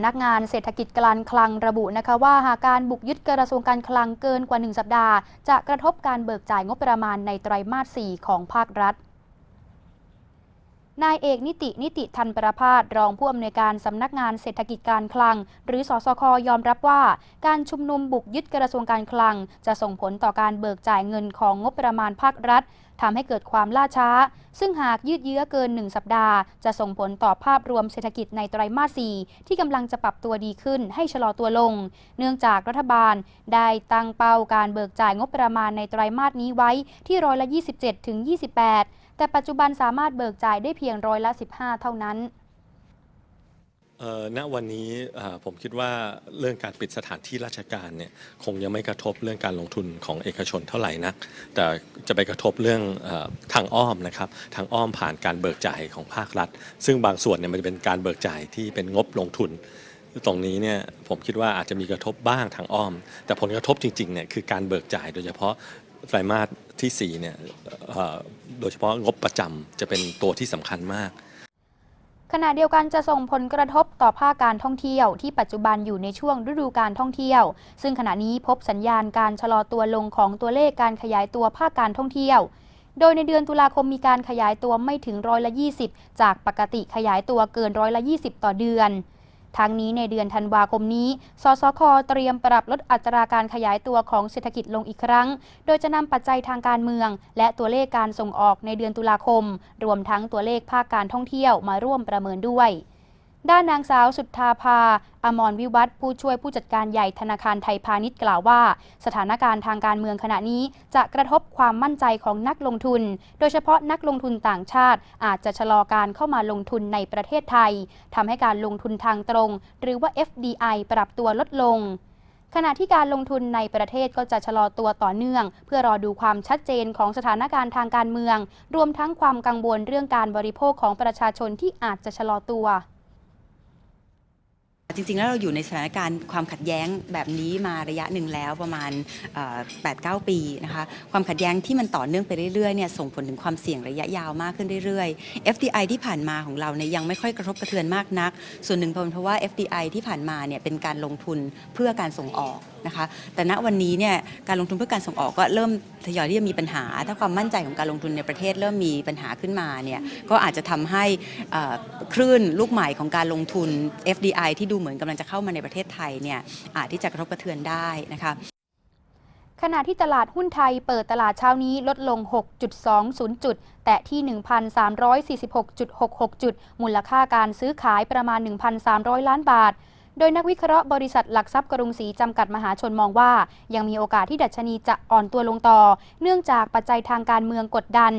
ำนักงานเศรษฐกิจการคลังระบุนะคะว่าหากการบุกยึดกระทรวงการคลังเกินกว่า 1 สัปดาห์ จะกระทบการเบิกจ่ายงบประมาณในไตรมาส 4 ของภาครัฐ นายเอกนิตินิติทันประพาสรองผู้อำนวยการสำนักงานเศรษฐกิจการคลัง หรือสสคยอมรับว่า การชุมนุมบุกยึดกระทรวงการคลัง จะส่งผลต่อการเบิกจ่ายเงินของงบประมาณภาครัฐทำให้เกิดความล่าช้า ซึ่งหากยืดเยื้อเกิน 1 สัปดาห์ จะส่งผลต่อภาพรวมเศรษฐกิจในไตรมาส 4 ที่กำลังจะปรับตัวดีขึ้นให้ชะลอตัวลง เนื่องจากรัฐบาลได้ตั้งเป้าการเบิกจ่ายงบประมาณในไตรมาสนี้ไว้ที่ร้อยละ 27 ถึง 28 แต่ปัจจุบันสามารถเบิกจ่ายได้เพียงร้อยละ 15 เท่านั้น เอ่อณวันนี้เอ่อผมคิดว่าเรื่องการปิดสถานที่ราชการเนี่ยคงยังไม่กระทบเรื่องการลงทุนของเอกชนเท่าไหร่นัก แต่จะไปกระทบเรื่องเออทางอ้อมนะครับทางอ้อมผ่านการเบิกจ่ายของภาครัฐ ซึ่งบางส่วนเนี่ยมันจะเป็นการเบิกจ่ายที่เป็นงบลงทุน ตรงนี้เนี่ยผมคิดว่าอาจจะมีกระทบบ้างทางอ้อม แต่ผลกระทบจริงๆเนี่ยคือการเบิกจ่ายโดยเฉพาะ ไตรมาสที่4เนี่ยโดยเฉพาะงบประจำจะเป็นตัวที่สำคัญมาก ขณะเดียวกันจะส่งผลกระทบต่อภาคการท่องเที่ยวที่ปัจจุบันอยู่ในช่วงฤดูการท่องเที่ยว ซึ่งขณะนี้พบสัญญาณการชะลอตัวลงของตัวเลขการขยายตัวภาคการท่องเที่ยว โดยในเดือนตุลาคมมีการขยายตัวไม่ถึงร้อยละ 20 จากปกติขยายตัวเกินร้อยละ 20 ต่อเดือน ทั้งนี้ในเดือนธันวาคมนี้ สสค เตรียมปรับลดอัตราการขยายตัวของเศรษฐกิจลงอีกครั้ง โดยจะนำปัจจัยทางการเมือง และตัวเลขการส่งออกในเดือนตุลาคม รวมทั้งตัวเลขภาคการท่องเที่ยวมาร่วมประเมินด้วย ด้านนางสาวสุทธาภา อมรวิวัฒผู้ช่วยผู้จัดการใหญ่ธนาคารไทยพาณิชย์กล่าวว่า สถานการณ์ทางการเมืองขณะนี้จะกระทบความมั่นใจของนักลงทุน โดยเฉพาะนักลงทุนต่างชาติ อาจจะชะลอการเข้ามาลงทุนในประเทศไทยทำให้การลงทุนทางตรง หรือว่า FDI ปรับตัวลดลงขณะที่การลงทุนในประเทศก็จะชะลอตัวต่อเนื่อง เพื่อรอดูความชัดเจนของสถานการณ์ทางการเมือง รวมทั้งความกังวลเรื่องการบริโภคของประชาชนที่อาจจะชะลอตัว จริงๆ แล้วเราอยู่ในสถานการณ์ความขัดแย้งแบบนี้มาระยะหนึ่งแล้วประมาณ 8-9 ปีนะคะความขัดแย้งที่มันต่อเนื่องไปเรื่อยๆเนี่ยส่งผลถึงความเสี่ยงระยะยาวมากขึ้นเรื่อยๆ FDI ที่ผ่านมาของเราเนี่ยยังไม่ค่อยกระทบกระเทือนมากนัก ส่วนหนึ่งเพราะว่า FDI ที่ผ่านมาเนี่ยเป็นการลงทุนเพื่อการส่งออกนะคะแต่ณวันนี้เนี่ยการลงทุนเพื่อการส่งออกก็เริ่มทยอยที่จะมีปัญหา ถ้าความมั่นใจของการลงทุนในประเทศเริ่มมีปัญหาขึ้นมาเนี่ยก็อาจจะทำให้คลื่นลูกใหม่ของการลงทุน FDI ที่ดูเหมือนกำลังจะเข้ามาในประเทศไทยเนี่ยอาจที่จะกระทบกระเทือนได้นะคะขณะที่ตลาดหุ้นไทยเปิดตลาดเช้านี้ลดลง 6.20 จุด แตะที่ 1,346.66 จุด มูลค่าการซื้อขายประมาณ 1,300 ล้านบาท โดยนักวิเคราะห์บริษัทหลักทรัพย์กรุงศรีจำกัดมหาชนมองว่า ยังมีโอกาสที่ดัชนีจะอ่อนตัวลงต่อ เนื่องจากปัจจัยทางการเมืองกดดัน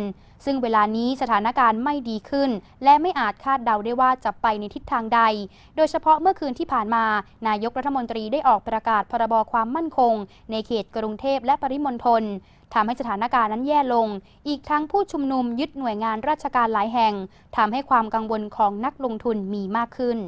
ซึ่งเวลานี้สถานการณ์ไม่ดีขึ้น และไม่อาจคาดเดาได้ว่าจะไปในทิศทางใด โดยเฉพาะเมื่อคืนที่ผ่านมา นายกรัฐมนตรีได้ออกประกาศพรบความมั่นคง ในเขตกรุงเทพและปริมณฑลทำให้สถานการณ์นั้นแย่ลง อีกทั้งผู้ชุมนุมยึดหน่วยงานราชการหลายแห่งทำให้ความกังวลของนักลงทุนมีมากขึ้น